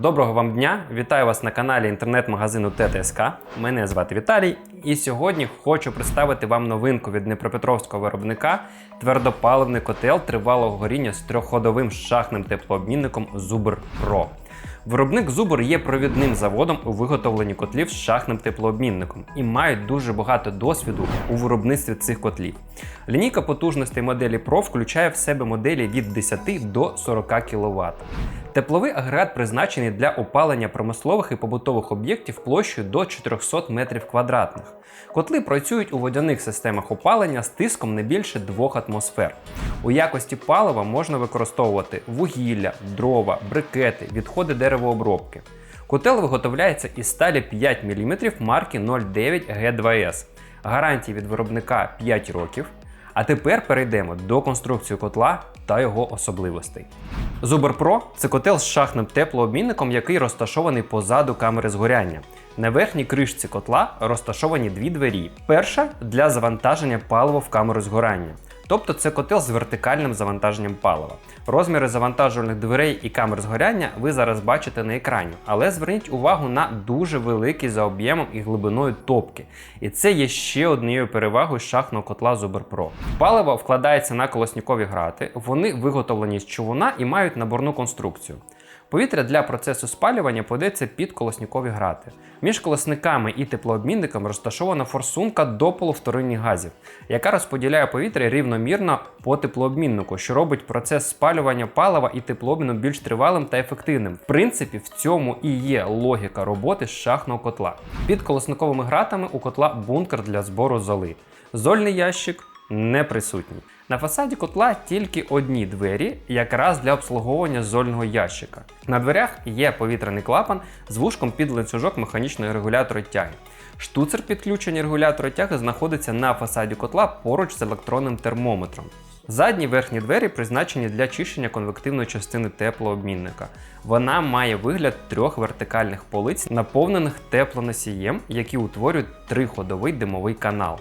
Доброго вам дня! Вітаю вас на каналі інтернет-магазину ТТСК. Мене звати Віталій, і сьогодні хочу представити вам новинку від Дніпропетровського виробника твердопаливний котел тривалого горіння з трьохходовим шахним теплообмінником Zubr Pro. Виробник Zubr є провідним заводом у виготовленні котлів з шахним теплообмінником і мають дуже багато досвіду у виробництві цих котлів. Лінійка потужностей моделі Pro включає в себе моделі від 10 до 40 кВт. Тепловий агрегат призначений для опалення промислових і побутових об'єктів площею до 400 метрів квадратних. Котли працюють у водяних системах опалення з тиском не більше 2 атмосфер. У якості палива можна використовувати вугілля, дрова, брикети, відходи деревообробки. Котел виготовляється із сталі 5 мм марки 09 G2S. Гарантії від виробника 5 років. А тепер перейдемо до конструкції котла та його особливостей. Zubr Pro – це котел з шахним теплообмінником, який розташований позаду камери згоряння. На верхній кришці котла розташовані дві двері. Перша для завантаження палива в камеру згорання. Тобто це котел з вертикальним завантаженням палива. Розміри завантажувальних дверей і камер згоряння ви зараз бачите на екрані, але зверніть увагу на дуже великі за об'ємом і глибиною топки. І це є ще однією перевагою шахтного котла Zubr Pro. Паливо вкладається на колоснікові грати, вони виготовлені з човуна і мають наборну конструкцію. Повітря для процесу спалювання подається під колоснікові грати. Між колосниками і теплообмінником розташована форсунка дополу вторинних газів, яка розподіляє повітря рівномірно по теплообміннику, що робить процес спалювання палива і теплообміну більш тривалим та ефективним. В принципі, в цьому і є логіка роботи шахного котла. Під колосниковими гратами у котла бункер для збору золи. Зольний ящик не присутній. На фасаді котла тільки одні двері, якраз для обслуговування зольного ящика. На дверях є повітряний клапан з вушком під ланцюжок механічного регулятора тяги. Штуцер підключення регулятора тяги знаходиться на фасаді котла поруч з електронним термометром. Задні верхні двері призначені для чищення конвективної частини теплообмінника. Вона має вигляд трьох вертикальних полиць, наповнених теплоносієм, які утворюють триходовий димовий канал.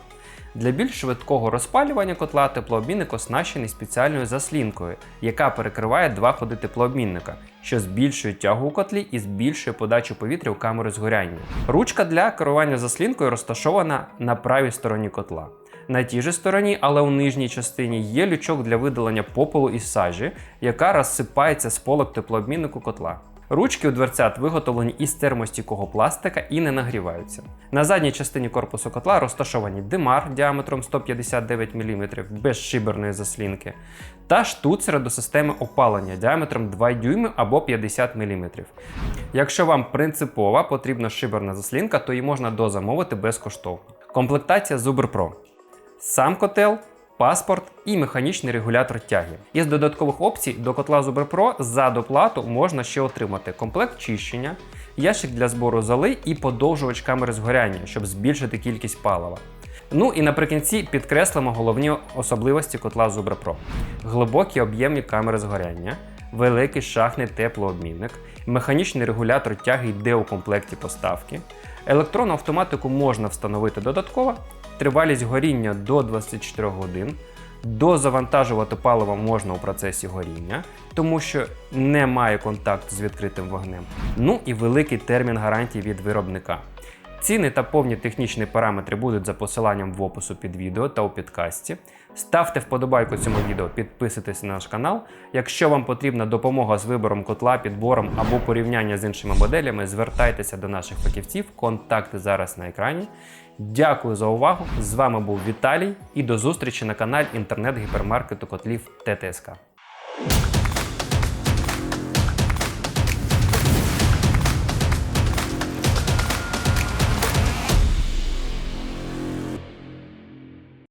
Для більш швидкого розпалювання котла теплообмінник оснащений спеціальною заслінкою, яка перекриває два ходи теплообмінника, що збільшує тягу у котлі і збільшує подачу повітря у камеру згоряння. Ручка для керування заслінкою розташована на правій стороні котла. На тій же стороні, але у нижній частині є лючок для видалення попелу і сажі, яка розсипається з полок теплообміннику котла. Ручки у дверцят виготовлені із термостійкого пластика і не нагріваються. На задній частині корпусу котла розташовані димар діаметром 159 мм без шиберної заслінки та штуцери до системи опалення діаметром 2 дюйми або 50 мм. Якщо вам принципово потрібна шиберна заслінка, то її можна дозамовити безкоштовно. Комплектація Zubr Pro. Сам котел паспорт і механічний регулятор тяги. Із додаткових опцій до котла Zubr Pro за доплату можна ще отримати комплект чищення, ящик для збору золи і подовжувач камери згоряння, щоб збільшити кількість палива. Ну і наприкінці підкреслимо головні особливості котла Zubr Pro. глибокі об'ємні камери згоряння, великий шахний теплообмінник, механічний регулятор тяги йде у комплекті поставки. Електронну автоматику можна встановити додатково, тривалість горіння до 24 годин. Дозавантажувати паливо можна у процесі горіння, тому що немає контакту з відкритим вогнем. Ну і великий термін гарантії від виробника. Ціни та повні технічні параметри будуть за посиланням в опису під відео та у підкасті. Ставте вподобайку цьому відео, підписуйтесь на наш канал. Якщо вам потрібна допомога з вибором котла, підбором або порівняння з іншими моделями, звертайтеся до наших фахівців. Контакти зараз на екрані. Дякую за увагу! З вами був Віталій і до зустрічі на каналі інтернет-гіпермаркету котлів ТТСК.